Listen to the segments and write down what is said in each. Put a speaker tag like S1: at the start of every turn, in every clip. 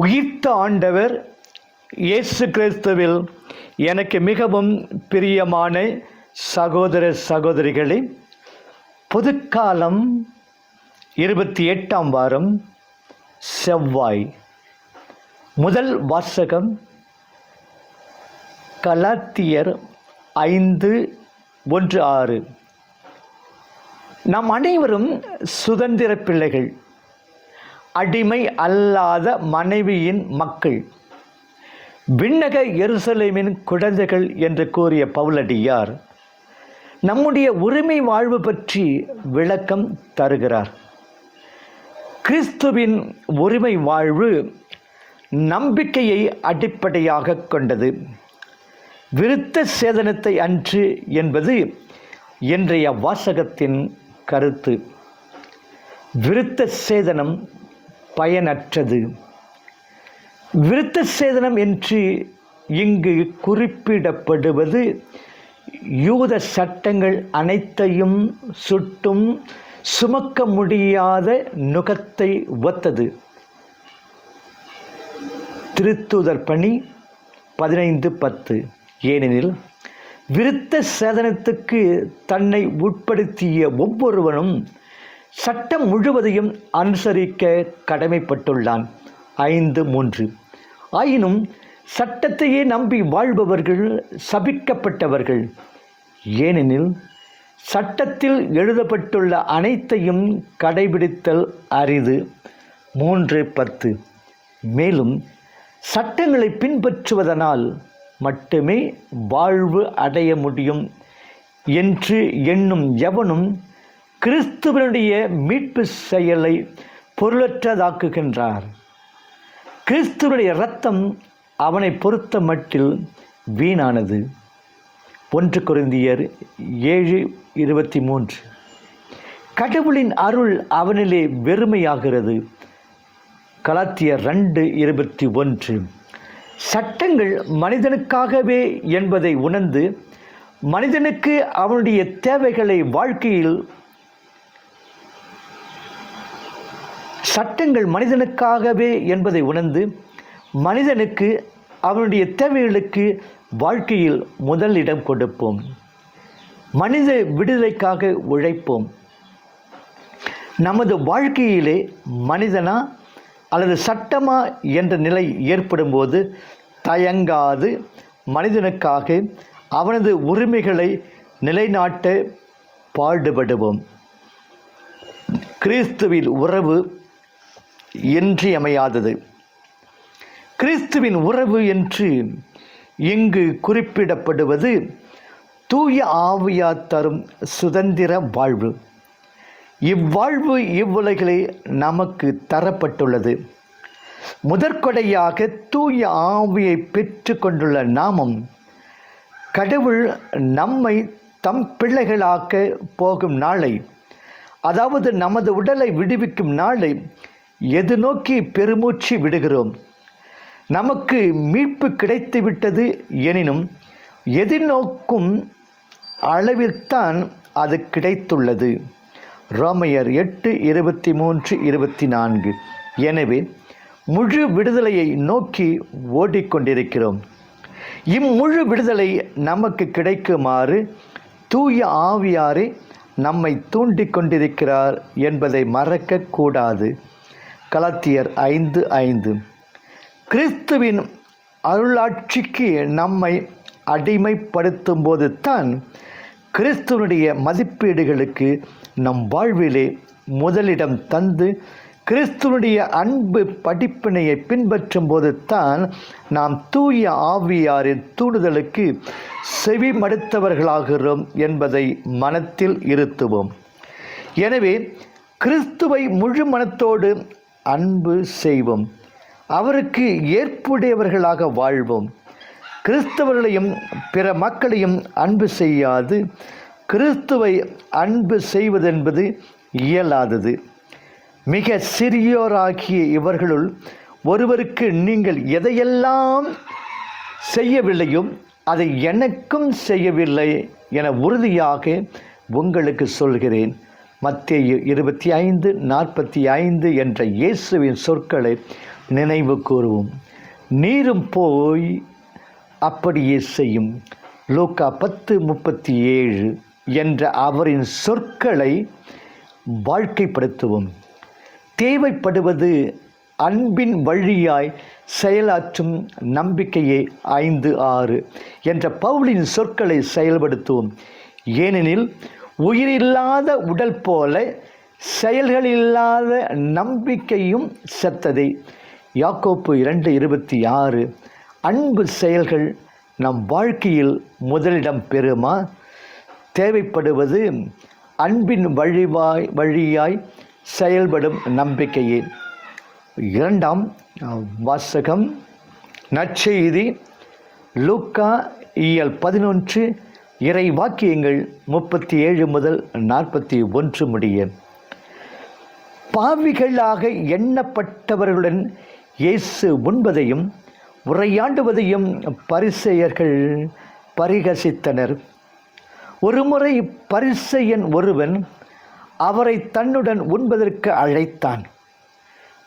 S1: உயிர்த்த ஆண்டவர் இயேசு கிறிஸ்துவில் எனக்கு மிகவும் பிரியமான சகோதர சகோதரிகளே புதுக்காலம் இருபத்தி எட்டாம் வாரம் செவ்வாய். முதல் வாசகம் கலாத்தியர் ஐந்து ஒன்று ஆறு. நாம் அனைவரும் சுதந்திர பிள்ளைகள். அடிமை அல்லாத மனைவியின் மக்கள். விண்ணக எருசலேமின் குழந்தைகள் என்று கூறிய பவுலடியார் நம்முடைய உரிமை வாழ்வு பற்றி விளக்கம் தருகிறார். கிறிஸ்துவின் உரிமை வாழ்வு நம்பிக்கையை அடிப்படையாக கொண்டது. விருத்த சேதனத்தை அன்று என்பது இன்றைய வாசகத்தின் கருத்து. விருத்த சேதனம் பயனற்றது. விருத்த சேதனம் என்று இங்கு குறிப்பிடப்படுவது யூத சட்டங்கள் அனைத்தையும் சுட்டும் சுமக்க முடியாத நுகத்தை ஒத்தது. திருத்துதர் பணி பதினைந்து பத்து. ஏனெனில் விருத்த சேதனத்துக்கு தன்னை உட்படுத்திய ஒவ்வொருவனும் சட்டம் முழுவதையும் அனுசரிக்க கடமைப்பட்டுள்ளான். ஐந்து மூன்று. ஆயினும் சட்டத்தையே நம்பி வாழ்பவர்கள் சபிக்கப்பட்டவர்கள். ஏனெனில் சட்டத்தில் எழுதப்பட்டுள்ள அனைத்தையும் கடைபிடித்தல் அரிது. மூன்று பத்து. மேலும் சட்டங்களை பின்பற்றுவதனால் மட்டுமே வாழ்வு அடைய முடியும் என்று எண்ணும் எவனும் கிறிஸ்துவனுடைய மீட்பு செயலை பொருளற்றதாக்குகின்றார். கிறிஸ்துவனுடைய இரத்தம் அவனை பொறுத்த மட்டில் வீணானது. ஒன்று குருந்தியர் ஏழு இருபத்தி மூன்று. கடவுளின் அருள் அவனிலே வெறுமையாகிறது. கலாத்தியர் ரெண்டு இருபத்தி ஒன்று. சட்டங்கள் மனிதனுக்காகவே என்பதை உணர்ந்து மனிதனுக்கு அவனுடைய தேவைகளை வாழ்க்கையில் சட்டங்கள் மனிதனுக்காகவே என்பதை உணர்ந்து மனிதனுக்கு அவனுடைய தேவைகளுக்கு வாழ்க்கையில் முதல் இடம் கொடுப்போம். மனித விடுதலைக்காக உழைப்போம். நமது வாழ்க்கையிலே மனிதனா அல்லது சட்டமா என்ற நிலை ஏற்படும்போது தயங்காது மனிதனுக்காக அவனது உரிமைகளை நிலைநாட்ட பாடுபடுவோம். கிறிஸ்துவில் உறவு இன்றியமையாதது. கிறிஸ்துவின் உறவு என்று இங்கு குறிப்பிடப்படுவது தூய ஆவியா தரும் சுதந்திர வாழ்வு. இவ்வாழ்வு இவ்வுலகிலே நமக்கு தரப்பட்டுள்ளது. முதற்கொடையாக தூய ஆவியை பெற்று கொண்டுள்ள நாமம் கடவுள் நம்மை தம் பிள்ளைகளாக்க போகும் நாளை அதாவது நமது உடலை விடுவிக்கும் நாளை எது நோக்கி பெருமூச்சு விடுகிறோம்? நமக்கு மீட்பு கிடைத்து விட்டது எனினும் எதிர்நோக்கும் அளவில்தான் அது கிடைத்துள்ளது. ரோமையர் எட்டு இருபத்தி மூன்று இருபத்தி நான்கு எனவே முழு விடுதலையை நோக்கி ஓடிக்கொண்டிருக்கிறோம். இம்முழு விடுதலை நமக்கு கிடைக்குமாறு தூய ஆவியாரே நம்மை தூண்டிக் கொண்டிருக்கிறார் என்பதை மறக்கக்கூடாது. கலத்தியர் ஐந்து ஐந்து. கிறிஸ்துவின் அருளாட்சிக்கு நம்மை அடிமைப்படுத்தும் போது தான் கிறிஸ்துவனுடைய மதிப்பீடுகளுக்கு நம் வாழ்விலே முதலிடம் தந்து கிறிஸ்துவனுடைய அன்பு படிப்பினையை பின்பற்றும் போது தான் நாம் தூய ஆவியாரின் தூண்டுதலுக்கு செவி மடுத்தவர்களாகிறோம் என்பதை மனத்தில் இருத்துவோம். எனவே கிறிஸ்துவை முழு மனத்தோடு அன்பு செய்வோம். அவருக்கு ஏற்புடையவர்களாக வாழ்வோம். கிறிஸ்தவர்களையும் பிற மக்களையும் அன்பு செய்யாது. கிறிஸ்துவை அன்பு செய்வதென்பது இயலாதது. மிக சிறியோராகிய இவர்களுள் ஒருவருக்கு நீங்கள் எதையெல்லாம் செய்யவில்லையோ அதை எனக்கும் செய்யவில்லை என உறுதியாக உங்களுக்கு சொல்கிறேன். மத்திய இருபத்தி ஐந்து நாற்பத்தி ஐந்து என்ற இயேசுவின் சொற்களை நினைவு கூறுவோம். நீரும் போய் அப்படியே செய்யும். லூக்கா பத்து முப்பத்தி ஏழு என்ற அவரின் சொற்களை வாழ்க்கைப்படுத்துவோம். தேவைப்படுவது அன்பின் வழியாய் செயலாற்றும் நம்பிக்கையே ஐந்து ஆறு என்ற பவுலின் சொற்களை செயல்படுத்துவோம். ஏனெனில் உயிரில்லாத உடல் போல செயல்களில்லாத நம்பிக்கையும் செத்ததே. யாக்கோப்பு இரண்டு இருபத்தி ஆறு அன்பு செயல்கள் நம் வாழ்க்கையில் முதலிடம் பெறுமா? தேவைப்படுவது அன்பின் வழிவாய் வழியாய் செயல்படும் நம்பிக்கையே. இரண்டாம் வாசகம் நற்செய்தி லூக்கா இயல் பதினொன்று இறை வாக்கியங்கள் முப்பத்தி ஏழு முதல் நாற்பத்தி ஒன்று முடிய. பாவிகளாக எண்ணப்பட்டவர்களுடன் இயேசு உண்பதையும் உரையாண்டுவதையும் பரிசெயர்கள் பரிகசித்தனர். ஒருமுறை பரிசெயன் ஒருவன் அவரை தன்னுடன் உண்பதற்கு அழைத்தான்.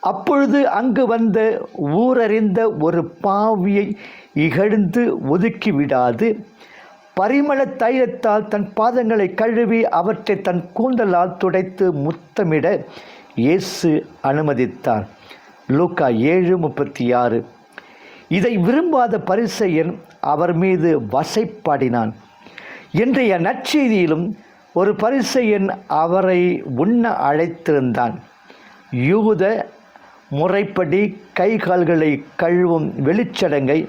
S1: அப்பொழுது அங்கு வந்த ஊரறிந்த ஒரு பாவியை இகழ்ந்து ஒதுக்கிவிடாது. பரிமள தைலத்தால் தன் பாதங்களை கழுவி அவற்றை தன் கூந்தலால் துடைத்து முத்தமிட இயேசு அனுமதித்தார். லூக்கா ஏழு முப்பத்தி ஆறு இதை விரும்பாத பரிசையன் அவர் மீது வசைப்பாடினான். இன்றைய நற்செய்தியிலும் ஒரு பரிசையன் அவரை உண்ண அழைத்திருந்தான். யூத முறைப்படி கை கால்களை கழுவும் வெளிச்சடங்கை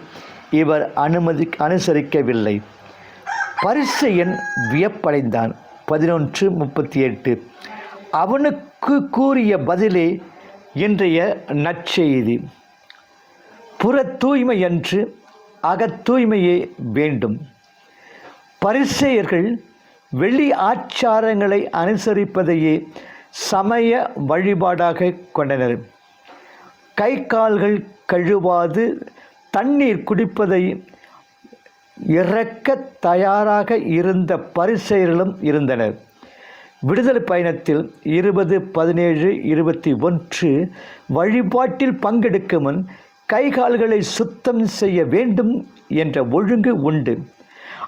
S1: இவர் அனுமதி அனுசரிக்கவில்லை. பரிசையன் வியப்படைந்தான். பதினொன்று முப்பத்தி எட்டு. அவனுக்கு கூறிய பதிலே இன்றைய நற்செய்தி. புற தூய்மையன்று அகத் அகத்தூய்மையே வேண்டும். பரிசெயர்கள் வெளி ஆச்சாரங்களை அனுசரிப்பதையே சமய வழிபாடாக கொண்டனர். கை கால்கள் கழுவாது தண்ணீர் குடிப்பதை இறக்க தயாராக இருந்த பரிசெயர்களும் இருந்தனர். விடுதலை பயணத்தில் இருபது பதினேழு இருபத்தி ஒன்று வழிபாட்டில் பங்கெடுக்கும் முன் கை கால்களை சுத்தம் செய்ய வேண்டும் என்ற ஒழுங்கு உண்டு.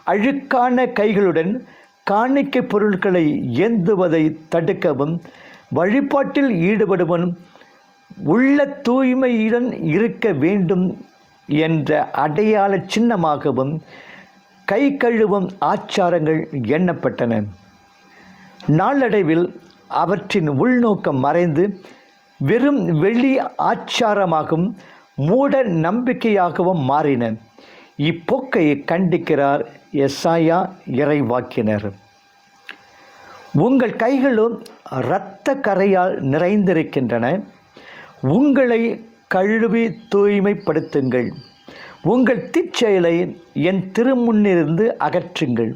S1: அழுக்கான கைகளுடன் காணிக்கை பொருட்களை ஏந்துவதை தடுக்கவும் வழிபாட்டில் ஈடுபடுவன் உள்ள தூய்மையுடன் இருக்க வேண்டும் என்ற அடையாள சின்னமாகவும் கை கழுவும் ஆச்சாரங்கள் எண்ணப்பட்டன. நாளடைவில் அவற்றின் உள்நோக்கம் மறைந்து வெறும் வெளி ஆச்சாரமாகவும் மூட நம்பிக்கையாகவும் மாறின. இப்போக்கை கண்டிக்கிறார் எஸ்ஐயா இறைவாக்கினர். உங்கள் கைகளும் இரத்த கரையால் நிறைந்திருக்கின்றன. உங்களை கழுவி தூய்மைப்படுத்துங்கள். உங்கள் திச்செயலை என் திருமுன்னிருந்து அகற்றுங்கள்.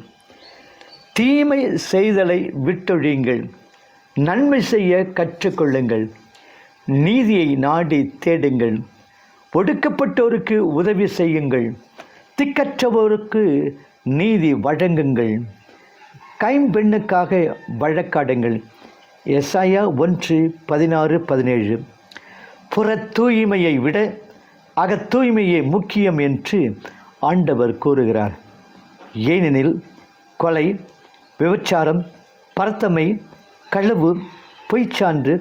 S1: தீமை செய்தலை விட்டொழியுங்கள். நன்மை செய்ய கற்றுக்கொள்ளுங்கள். நீதியை நாடி தேடுங்கள். ஒடுக்கப்பட்டோருக்கு உதவி செய்யுங்கள். திக்கற்றவோருக்கு நீதி வழங்குங்கள். கைம்பெண்ணுக்காக வழக்காடுங்கள். எஸ்ஐயா ஒன்று பதினாறு பதினேழு. புற தூய்மையை விட அகத் தூய்மையே முக்கியம் என்று ஆண்டவர் கூறுகிறார். ஏனெனில் கொலை விபச்சாரம் பரத்தமை களவு பொய்ச்சான்று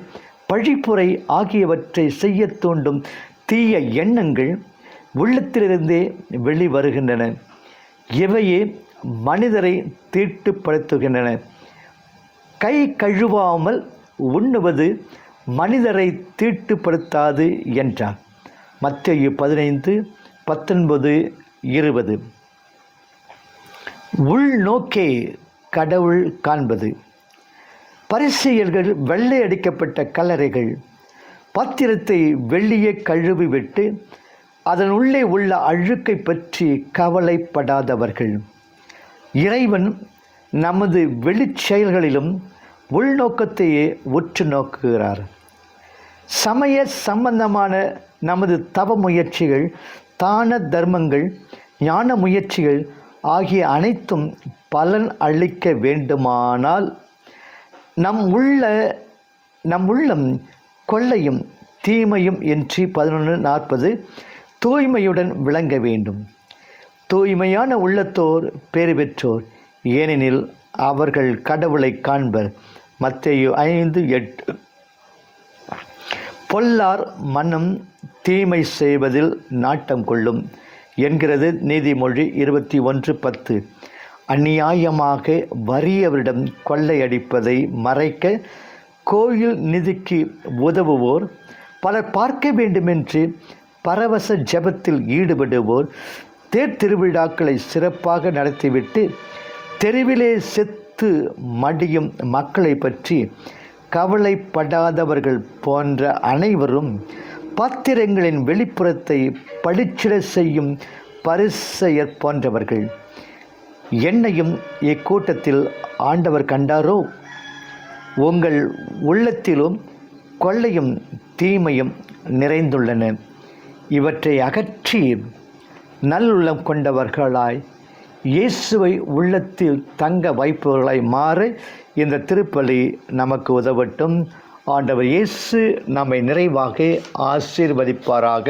S1: பழிப்புரை ஆகியவற்றை செய்ய தூண்டும் தீய எண்ணங்கள் உள்ளத்திலிருந்தே வெளிவருகின்றன. இவையே மனிதரை தீட்டுப்படுத்துகின்றன. கை கழுவாமல் உண்ணுவது மனிதரை தீட்டுப்படுத்தாது என்றார். மத்திய பதினைந்து பத்தொன்பது இருபது. உள்நோக்கே கடவுள் காண்பது. பரிசெயல்கள் வெள்ளை அடிக்கப்பட்ட கல்லறைகள் பாத்திரத்தை வெளியே கழுவி விட்டு அதன் உள்ளே உள்ள அழுக்கை பற்றி கவலைப்படாதவர்கள். இறைவன் நமது வெளிச்செயல்களிலும் உள்நோக்கத்தையே உற்று நோக்குகிறார். சமய சம்பந்தமான நமது தவ முயற்சிகள் தான தர்மங்கள் ஞான முயற்சிகள் ஆகிய அனைத்தும் பலன் அளிக்க வேண்டுமானால் நம் உள்ள நம் உள்ளம் கொள்ளையும் தீமையும் என்று பதினொன்று நாற்பது தூய்மையுடன் விளங்க வேண்டும். தூய்மையான உள்ளத்தோர் பேறு பெற்றோர் ஏனெனில் அவர்கள் கடவுளை காண்பர். மத்தையு ஐந்து எட்டு. பொல்லார் மனம் தீமை செய்வதில் நாட்டம் கொள்ளும் என்கிறது நீதிமொழி இருபத்தி ஒன்று பத்து. அநியாயமாக வறியவரிடம் கொள்ளையடிப்பதை மறைக்க கோயில் நிதிக்கு உதவுவோர் பலர் பார்க்க வேண்டுமென்று பரவச ஜெபத்தில் ஈடுபடுவோர் தேர் திருவிழாக்களை சிறப்பாக நடத்திவிட்டு தெருவிலே செத்து மடியும் மக்களை பற்றி கவலைப்படாதவர்கள் போன்ற அனைவரும் பாத்திரங்களின் வெளிப்புறத்தை பளிச்சிட செய்யும் பரிசெயர் போன்றவர்கள். என்னையும் இக்கூட்டத்தில் ஆண்டவர் கண்டாரோ? உங்கள் உள்ளத்திலும் கொள்ளையும் தீமையும் நிறைந்துள்ளன. இவற்றை அகற்றி நல்லுள்ளம் கொண்டவர்களாய் இயேசுவை உள்ளத்தில் தங்க வைப்பவர்களாய் மாற இந்த திருப்பலி நமக்கு உதவட்டும். ஆண்டவர் இயேசு நம்மை நிறைவாக ஆசீர்வதிப்பாராக.